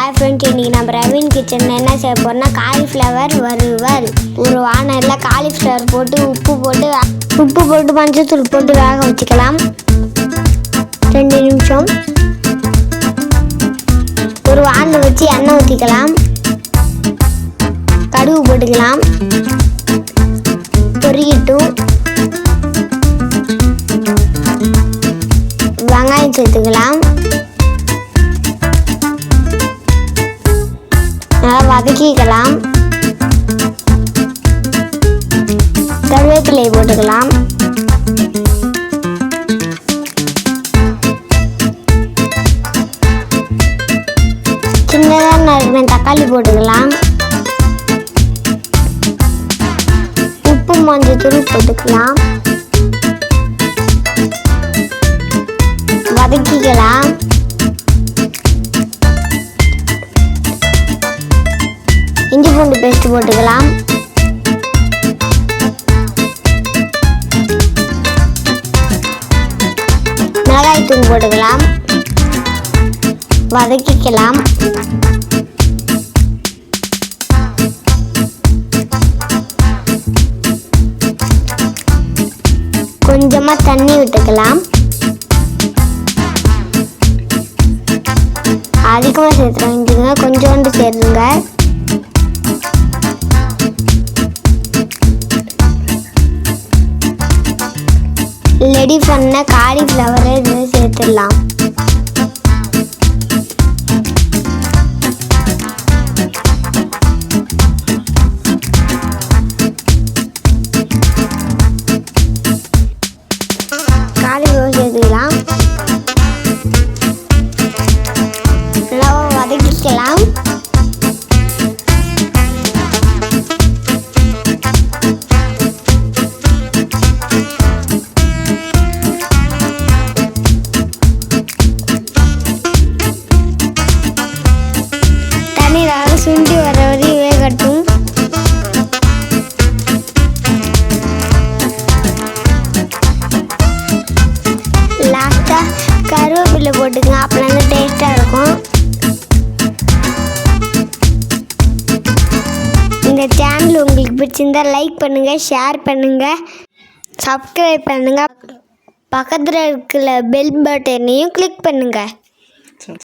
Hi friends இன்றைக்கி நம்ம ravine கிச்சனில் என்ன செய்ய போகிறோம்னா காலிஃப்ளவர் வறுவல். ஒரு வானரில் காலிஃப்ளவர் போட்டு உப்பு போட்டு உப்பு போட்டு மஞ்சத்தூள் போட்டு வேக வச்சுக்கலாம். ரெண்டு நிமிஷம். ஒரு வானில் வச்சு எண்ணெய் ஊற்றிக்கலாம் கடுகு போட்டுக்கலாம். பொறிக்கிட்டும். வெங்காயம் சேர்த்துக்கலாம். வதக்கிக்கலாம் கருவேப்பிலை போட்டுக்கலாம். சின்னதாக நறுக்கின தக்காளி போட்டுக்கலாம். உப்பு மஞ்சள் தூள் போட்டுக்கலாம். வதக்கிக்கலாம். இஞ்சி பூண்டு பேஸ்ட் போட்டுக்கலாம். மிளகாய் தூள் போட்டுக்கலாம். வதக்கிக்கலாம். கொஞ்சமா தண்ணி விட்டுக்கலாம். அதிகமாக சேர்த்துருங்க கொஞ்சோண்டு சேருங்க ரெடி பண்ண காலிஃப்ளவரை இதில் சேர்த்துடலாம். சேனல் உங்களுக்கு பிடிச்சிருந்தா லைக் பண்ணுங்கள் ஷேர் பண்ணுங்கள் சப்ஸ்கிரைப் பண்ணுங்கள் பக்கத்தில் இருக்கிற பெல் பட்டனையும் கிளிக் பண்ணுங்கள்